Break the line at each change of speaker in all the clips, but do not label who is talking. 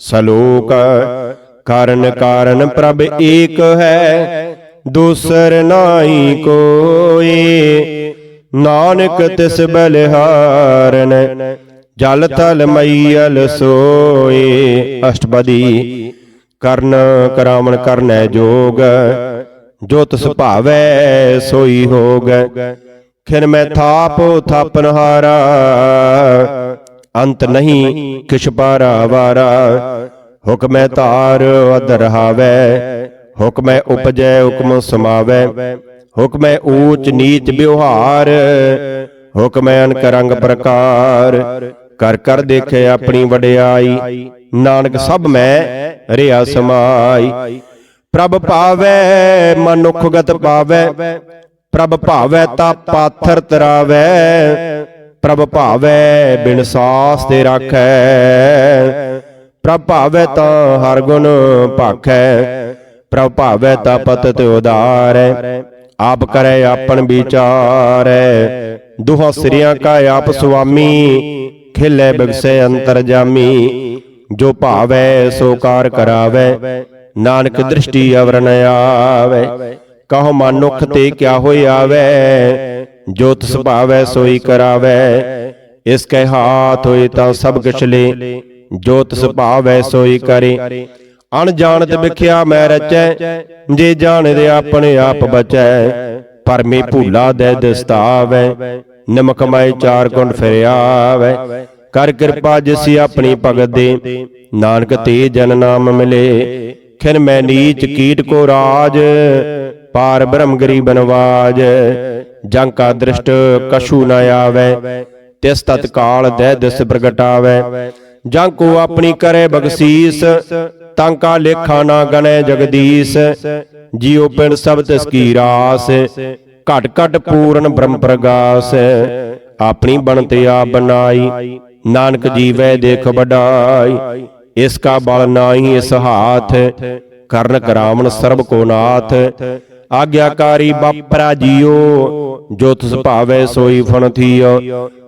ਸਲੋਕ ਕਾਰਨ ਕਾਰਨ ਪ੍ਰਭ ਏਕ ਹੈ, ਦੂਸਰ ਨਾਹੀ ਕੋਏ ਨਾਨਕ ਤਿਸ ਬਲਿਹਾਰਨ, ਜਲ ਥਲ ਮਈਲ ਸੋਏ। ਅਸ਼ਟਪਦੀ ਕਰਨ ਕਰਾਵਣ ਕਰਨੈ ਜੋਗ, ਜੋ ਤਿਸ ਭਾਵੈ ਸੋਈ ਹੋਗ। ਖਿਨ ਮੈਂ ਥਾਪ ਥਾਪਨ ਹਾਰਾ ਅੰਤ ਨਹੀਂ ਕਿਛ ਪਾਰਾ ਵਾਰਾ। ਹੁਕਮੈ ਧਾਰ ਅਦਰ ਹੁਕਮੈ ਉਪਜੈ, ਹੁਕਮ ਸਮਾਵੈ। ਹੁਕਮੈ ਊਚ ਨੀਚ ਵਿਵਹਾਰ। ਹੁਕਮੈ ਅਨਕ ਰੰਗ ਪ੍ਰਕਾਰ। ਕਰ ਕਰ ਦੇਖੇ ਆਪਣੀ ਵਡਿਆਈ। ਨਾਨਕ ਸਭ ਮੈਂ ਰਿਆ ਸਮਾਈ। ਪ੍ਰਭ ਭਾਵੈ ਮਨੁੱਖ ਗਤ ਪਾਵੈ। ਪ੍ਰਭ ਭਾਵੈ ਤਾ ਪਾਥਰ ਤਰਾਵੈ। ਪ੍ਰਭ ਭਾਵੈ ਬਿਨ ਸਾਸ ਤੇ ਰਾਖੈ। ਪ੍ਰਭ ਭਾਵੈ ਤਾਂ ਹਰ ਗੁਣ ਭਾਖੈ। ਪ੍ਰਭ ਭਾਵੈ ਤਾ ਪਤਿ ਉਦਾਰੈ। ਆਪ ਕਰੈ ਆਪਨ ਵਿਚਾਰੈ। ਦੁਹਾਂ ਸ੍ਰੀਆਂ ਕਾ ਆਪ ਸੁਆਮੀ, ਖਿਲੇ ਬਿਗਸੈ ਅੰਤਰ ਜਾਮੀ। ਜੋ ਭਾਵੈ ਸੋ ਕਾਰ ਕਰਾਵੈ, ਨਾਨਕ ਦ੍ਰਿਸ਼ਟੀ ਅਵਰਨ ਆਵੈ। ਕਹੋ ਮਨੁੱਖ ਤੇ ਕਿਆ ਹੋਈ ਆਵੈ? ਜੋਤ ਤਿਸ ਭਾਵੈ ਸੋਈ ਕਰਾਵੈ, ਇਸ ਕਹਿ ਹਾਥ ਹੋਏ ਤਾਂ ਸਭ ਕਿਛ ਲੇ। ਜੋ ਤਿਸ ਭਾਵੈ ਸੋਈ ਕਰੇ, ਅਣਜਾਣਤ ਵਿਖਿਆ ਮੈਂ ਰਚੈ, ਜੇ ਜਾਣਦੇ ਆਪਣੇ ਆਪ ਬਚੈ ਪਰਮੇ ਭੂਲਾ ਦੇ ਦਸਤਾਵੈ, ਨਮਕ ਮਾਈ ਚਾਰ ਗੁਣ ਫਿਰਿਆਵੈ ਕਰ ਕਿਰਪਾ ਜਿਸੀ ਆਪਣੀ ਭਗਤ ਦੇ, ਨਾਨਕ ਤੇ ਜਨ ਨਾਮ ਮਿਲੇ। ਖਿਨ ਮੈਂ ਨੀਚ ਕੀਟ ਕੋ ਰਾਜ, ਪਾਰ ਬ੍ਰਹਮ ਗਰੀਬ ਨਵਾਜ ਜੰ ਕਾ ਦ੍ਰਿਸ਼ਟ ਕਛੂ ਨ ਆਵੈ, ਤਿਸ ਤਤਕਾਲ ਦੇ ਦਿਸ ਪ੍ਰਗਟਾਵੈ। ਜਾਂ ਕੋ ਆਪਣੀ ਕਰੇ ਬਖਸੀਸ, ਤਾਂ ਕਾ ਲੇਖਾ ਨਾ ਗਣੈ ਜਗਦੀਸ਼। ਜੀਉ ਪਿੰਡ ਸਭ ਤਿਸ ਕੀ ਰਾਸ, ਘਟ ਘਟ ਪੂਰਨ ਬ੍ਰਹਮ ਪ੍ਰਗਾਸ। ਆਪਣੀ ਬਣਤੇ ਆ ਬਨਾਈ ਨਾਨਕ ਜੀਵੈ ਦੇਖ ਵਡਾਈ। ਇਸ ਕਾ ਬਲ ਨਾਹੀ ਇਸ ਹਾਥ, ਕਰਨ ਕਰਾਵਣ ਸਰਬ ਕੋ ਨਾਥ। ਆਗਿਆਕਾਰੀ ਬਾਪਰਾ ਜੀਓ, ਜੋ ਤਿਸ ਭਾਵੈ ਸੋਈ ਫਨ ਥੀਓ।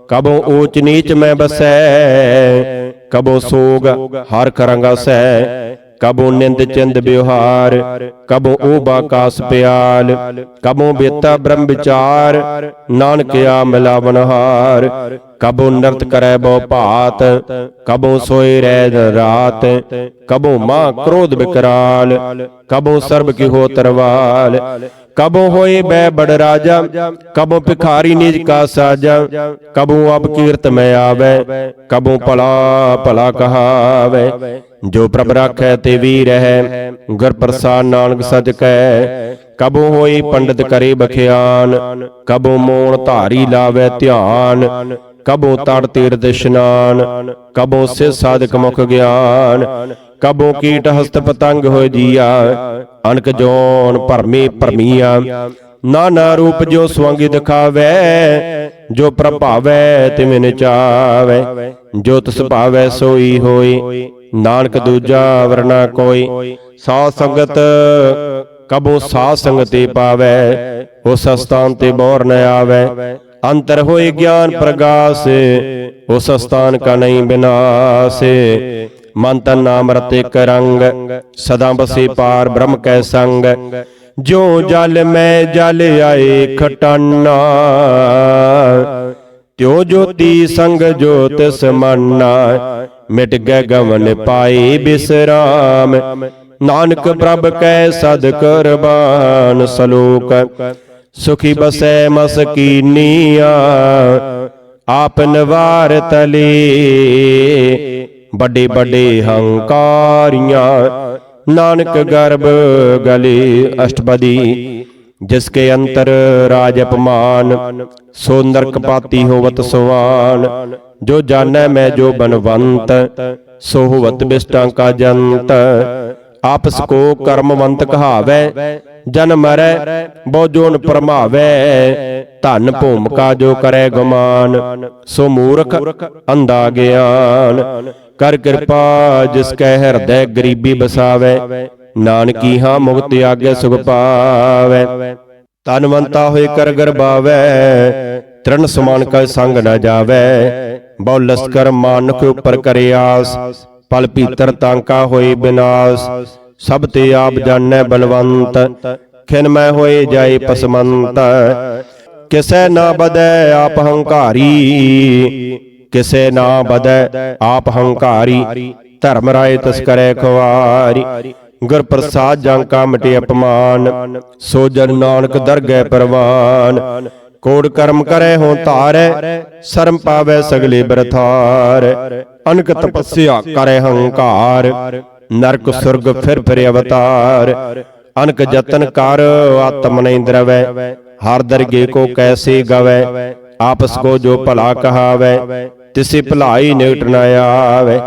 ਕਬੋ ਊਚ ਨੀਚ ਮੈਂ ਬਸੈ, ਕਬੋ ਸੋਗ ਹਰ ਕਰੰਗਸੈ ਕਬੋ ਨਿੰਦ ਚਿੰਦ ਵਿਵਹਾਰ ਕਬੋ ਉਹ ਬਾਕਾਸ ਪਿਆਲ ਕਬੋ ਬੇਤਾ ਬ੍ਰਹਮ ਵਿਚਾਰ ਨਾਨਕ ਆ ਮਿਲਾਵਨ ਹਾਰ ਕਬੋ ਨਰਤ ਕਰੈ ਬੋ ਭਾਤ ਕਬੋ ਸੋਏ ਰਹਿ ਰਾਤ ਕਬੋ ਮਾਂ ਕ੍ਰੋਧ ਵਿਕਰਾਲ ਕਬੋ ਸਰਬ ਕੀ ਹੋ ਤਰਵਾਲ ਕਬੋ ਹੋਏ ਬੈ ਬੜ ਰਾਜਾ ਕਬੋ ਭਿਖਾਰੀ ਨਿਜ ਕਾ ਸਾਜਾ ਕਬੋ ਅਬ ਕੀਰਤ ਮੈਂ ਆਵੈ ਕਬੋ ਭਲਾ ਭਲਾ ਕਹਾਵੈ ਜੋ ਪ੍ਰਭ ਰਾਖੈ ਤੇ ਵੀ ਰਹੈ ਗੁਰ ਪ੍ਰਸਾਦ ਨਾਨਕ ਸਚ ਕੈ ਕਬੋ ਹੋਈ ਪੰਡਿਤ ਕਰੇ ਬਖਿਆਨ ਕਬੋ ਮੋਣ ਧਾਰੀ ਲਾਵੇ ਧਿਆਨ ਕਬੋ ਤੜ ਤੀਰਥ ਇਸ਼ਨਾਨ ਕਬੋ ਸੇ ਸਾਧਕ ਮੁਖ ਗਿਆਨ ਕਬੋ ਕੀਟ ਹਸਤ ਪਤੰਗ ਹੋਏ ਜੀਆ ਅਨਕ ਜੋਨ ਭਰਮੀ ਭਰਮੀਆਂ। ਨਾਨਾ ਰੂਪ ਜੋ ਸਵੰਗੀ ਦਿਖਾਵੇ ਜੋ ਪ੍ਰਭਾਵੈ ਤਿਵੇਂ ਨਚਾਵੇ। ਜੋ ਤਿਸ ਭਾਵੈ ਸੋਈ ਹੋਈ। ਨਾਨਕ ਦੂਜਾ ਵਰਨਾ ਕੋਈ। ਸਾਧ ਸੰਗਤ ਕਬੋ ਸਾਧ ਸੰਗਤੇ ਪਾਵੇ। ਉਸ ਸਥਾਨ ਤੇ ਬੋਰ ਨ ਆਵੇ। ਅੰਤਰ ਹੋਏ ਗਿਆਨ ਪ੍ਰਗਾਸ। ਉਸ ਸਥਾਨ ਕਾ ਨਹੀਂ ਬਿਨਾਸ। ਮਨ ਤਨ ਨਾਮ ਰਤੇ ਕਰੰਗ, ਸਦਾ ਬਸੇ ਪਾਰ ਬ੍ਰਹਮ ਕੈ ਸੰਗ। ਜੋ ਜਲ ਮੈਂ ਜਲ ਆਏ ਖਟਾਨਾ, ਤਿਉ ਜੋਤੀ ਸੰਗ ਜੋਤ ਸਮੰਨਾ, ਮਿਟ ਗਏ ਗਵਨ ਪਾਈ ਬਿਸਰਾਮ। ਨਾਨਕ ਪ੍ਰਭ ਕੈ ਸਦ ਕੁਰਬਾਨ ਸਲੋਕ, ਸੁਖੀ ਬਸੈ ਮਸਕੀਨੀਆ ਆਪ ਨਵਾਰ ਤਲੇ। ਵੱਡੇ ਵੱਡੇ ਹੰਕਾਰੀਆਂ, ਨਾਨਕ ਗਰਭ ਗਲੇ ਅਸ਼ਟਪਦੀ, ਜਿਸ ਕੇ ਅੰਤਰ ਰਾਜ ਅਪਮਾਨ ਸੋ ਨਰਕ ਪਾਤੀ ਹੋਵਤ ਸੁਆਨ ਜੋ ਜਾਣੈ ਮੈਂ ਜੋ ਬਨਵੰਤ, ਸੋ ਹੋਵਤ ਬਿਸਟਾਂ ਕਾ ਜੰਤ। ਆਪਸ ਕੋ ਕਰਮਵੰਤ ਕਹਾਵੈ, ਜਨ ਮਰੈ, ਬਹੁ ਜੋਨ ਪਰਮਾਵੈ। ਧਨ ਭੂਮਕਾ ਜੋ ਕਰੈ ਗੁਮਾਨ, ਸੋ ਮੂਰਖ ਅੰਧਾ ਗਿਆਨ। ਕਰ ਕਿਰਪਾ, ਜਿਸ ਕੈ ਹਿਰਦੈ ਗਰੀਬੀ ਬਸਾਵੈ, ਨਾਨਕੀ ਹਾਂ ਮੁਕਤ ਆਗੇ ਸੁਖ ਪਾਵੈ। ਤਨਵੰਤਾ ਹੋਏ ਕਰ ਗਰਬਾਵੈ ਤ੍ਰਣ ਸਮਾਨ ਕਾ ਸੰਗ ਨ ਜਾਵੈ। ਬਹੁ ਲਸਕਰ ਮਾਨੁਖ ਉਪਰ ਕਰੇ ਆਸ, ਪਲ ਭੀਤਰ ਤਾਂਕਾ ਹੋਏ ਬਿਨਾਸ਼। ਸਭ ਤੇ ਆਪ ਜਾਣੈ ਬਲਵੰਤ, ਖਿਨ ਮੈਂ ਹੋਏ ਜਾਏ ਪਸਮੰਤ। ਕਿਸੈ ਨਾ ਬਦੈ ਆਪ ਹੰਕਾਰੀ ਕਿਸੇ ਨਾ ਬਦੈ ਆਪ ਹੰਕਾਰੀ, ਧਰਮ ਰਾਏ ਤਸ ਕਰੈ ਖਵਾਰੀ। ਗੁਰ ਪ੍ਰਸਾਦ ਜਾਂ ਕਾ ਮਿਟੇ ਅਪਮਾਨ ਸੋ ਜਨ ਨਾਨਕ ਦਰਗਹਿ ਪਰਵਾਨ। ਕੋੜ ਕਰਮ ਕਰੈ, ਹੋ ਧਾਰੈ, ਸ਼ਰਮ ਪਾਵੈ ਸਗਲੇ ਬਰਥਾਰ ਅਨਕ ਤਪੱਸਿਆ ਕਰੈ ਹੰਕਾਰ, ਨਰਕ ਸੁਰਗ ਫਿਰ ਫਿਰ ਅਵਤਾਰ। ਅਨਕ ਜਤਨ ਕਰ, ਆਤਮ ਨਹੀਂ ਦਰਵੈ, ਹਰ ਦਰਗੇ ਕੋ ਕੈਸੇ ਗਵੈ, ਆਪਸ ਕੋ ਜੋ ਭਲਾ ਕਹਾਵੈ। ਤਿਸੇ ਭਲਾਈ ਨਿਕਟ ਨ ਆਵੇ।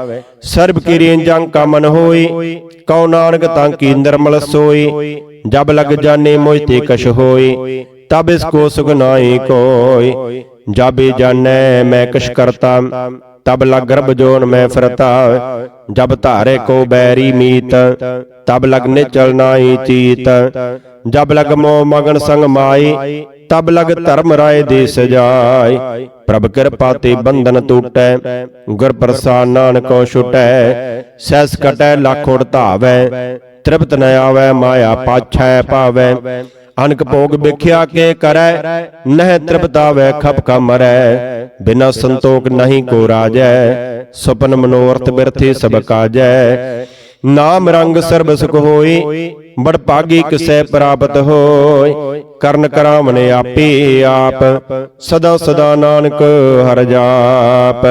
ਸਰਬ ਕੀ ਜੰਗ ਕਾ ਮਨ ਹੋਈ। ਕਉ ਨਾਨਕ ਤਾਂ ਕੀ ਨਿਰਮਲ ਸੋਈ। ਜਬ ਲਗ ਜਾਣੇ ਮੋਇ ਤੇ ਕਛ ਹੋਈ। ਤਬ ਇਸ ਕੋ ਸੁਖ ਨਾਹੀ ਕੋਇ ਜਾਬੇ ਜਾਣੈ ਮੈਂ ਕਛ ਕਰਤਾ। ਤਬ ਲਗ ਗਰਭ ਜੋਨ ਮੈਂ ਫਿਰਤਾ। ਜਬ ਧਾਰੇ ਕੋ ਬੈਰੀ ਮੀਤ। ਤਬ ਲਗ ਨਿਚਲ ਨਾਹੀ ਚੀਤ। ਜਬ ਲਗ ਮੋ ਮਗਨ ਸੰਗ ਮਾਈ। ਤਬ ਲਗ ਧਰਮ ਰਾਏ ਦੇ ਸਜਾਈ ਪ੍ਰਭ ਕਿਰਪਾ ਤੇ ਬੰਧਨ ਟੂਟੈ ਗੁਰ ਪ੍ਰਸਾਦ ਨਾਨਕੋ ਛੁਟੈ ਸੈਸ ਕਟੈ, ਲੱਖ ਉੜ ਤ੍ਰਿਪਤ ਨ ਆਵੈ, ਮਾਇਆ ਪਾਛੈ ਪਾਵੈ ਅਨਕ ਭੋਗ ਵਿਖਿਆ ਕੇ ਕਰੈ, ਨਹਿ ਤ੍ਰਿਪਤਾਵੈ ਖਪ ਕਾ ਮਰੈ। ਬਿਨਾ ਸੰਤੋਖ ਨਹੀਂ ਕੋ ਰਾਜੈ, ਸੁਪਨ ਮਨੋਰਥ ਬਿਰਥੀ ਸਭ ਕਾਜੈ। ਨਾਮ ਰੰਗ ਸਰਬ ਸੁਖ ਹੋਈ ਬੜ ਭਾਗੀ ਕਿਸੈ ਪ੍ਰਾਪਤ ਹੋਇ, ਕਰਨ ਕਰਾਵਨੇ ਆਪੇ ਆਪ, ਸਦਾ ਸਦਾ ਨਾਨਕ ਹਰ ਜਾਪ।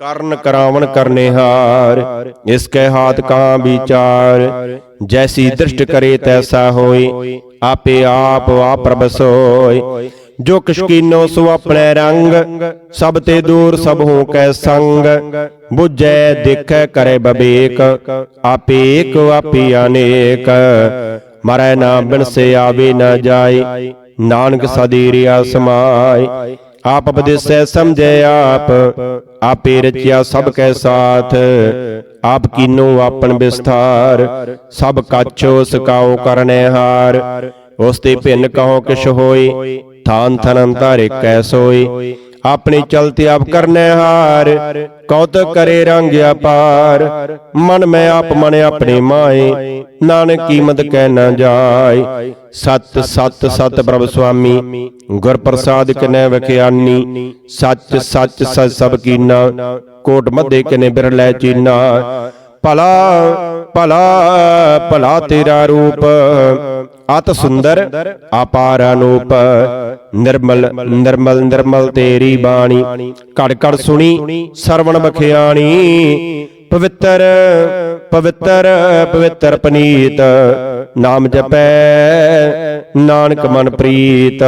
ਕਰਨ ਕਰਾਵਣ ਕਰਨੇ ਹਾਰ, ਇਸ ਕੈ ਹਾਥ ਕਾ ਵਿਚਾਰ। ਜੈਸੀ ਦ੍ਰਿਸ਼ਟ ਕਰੇ ਤੈਸਾ ਹੋਏ ਆਪੇ ਆਪ ਆਪ ਪ੍ਰਭ ਸੋਈ ਜੋ ਕਿਛ ਕੀਨੋ ਸੋ ਆਪਣੇ ਰੰਗ ਸਭ ਤੇ ਦੂਰ ਸਭ ਹੋ ਕੈ ਸੰਗ ਬੁਝੈ ਦੇਖੈ ਕਰੇ ਬਬੇਕ ਆਪੇ ਏਕ ਆਪੇ ਅਨੇਕ ਮਰੈ ਨਾ ਬਿਨਸੇ ਆਵੇ ਨਾ ਜਾਏ ਨਾਨਕ ਸਦੀ ਰਿਆ ਸਮਾਈ। ਆਪ ਉਪਦੇਸੈ ਸਮਝੈ ਆਪ। ਆਪੇ। ਰਚਿਆ ਸਭ ਕੈ ਸਾਥ। ਆਪ ਕੀਨੋ ਆਪਨ ਵਿਸਥਾਰ। ਸਭ ਕਾਛੋ ਸਕਾਉ ਕਰਨੇ ਹਾਰ। ਉਸ ਤੇ ਭਿੰਨ ਕਹੋ ਕਿਛ ਹੋਈ। ਥਾਨ ਥਨੰ ਧਾਰੇ ਕੈ ਸੋਈ, ਆਪਣੀ ਚਲਤੀ ਆਪ ਕਰਨੇ ਹਾਰ, ਕੌਤਕ ਕਰੇ ਰੰਗ ਅਪਾਰ। ਮਨ ਮੈਂ ਆਪ ਮਨ ਆਪਣੇ ਮਾਏ, ਨਾਨਕ ਕੀਮਤ ਕਹਿ ਨਾ ਜਾਏ। ਸਤ ਸਤ ਸਤ ਪ੍ਰਭ ਸੁਆਮੀ ਗੁਰ ਪ੍ਰਸਾਦ ਕਿਨੈ ਵਖਿਆਨੀ, ਸੱਚ ਸੱਚ ਸਚ ਸਭ ਕੀਨਾ, ਕੋਟ ਮੱਦੇ ਕਿਨੇ ਬਿਰਲੇ ਚੀਨਾ। ਭਲਾ ਭਲਾ ਭਲਾ ਤੇਰਾ ਰੂਪ। ਅਤ ਸੁੰਦਰ, ਅਪਾਰ ਅਨੂਪ। ਨਿਰਮਲ ਨਿਰਮਲ ਨਿਰਮਲ ਤੇਰੀ ਬਾਣੀ। ਘੜ ਘੜ ਸੁਣੀ, ਸਰਵਣ ਬਖਿਆਣੀ ਪਵਿੱਤਰ ਪਵਿੱਤਰ ਪਵਿੱਤਰ ਪਨੀਤ। ਨਾਮ ਜਪੈ, ਨਾਨਕ ਮਨ ਪ੍ਰੀਤ।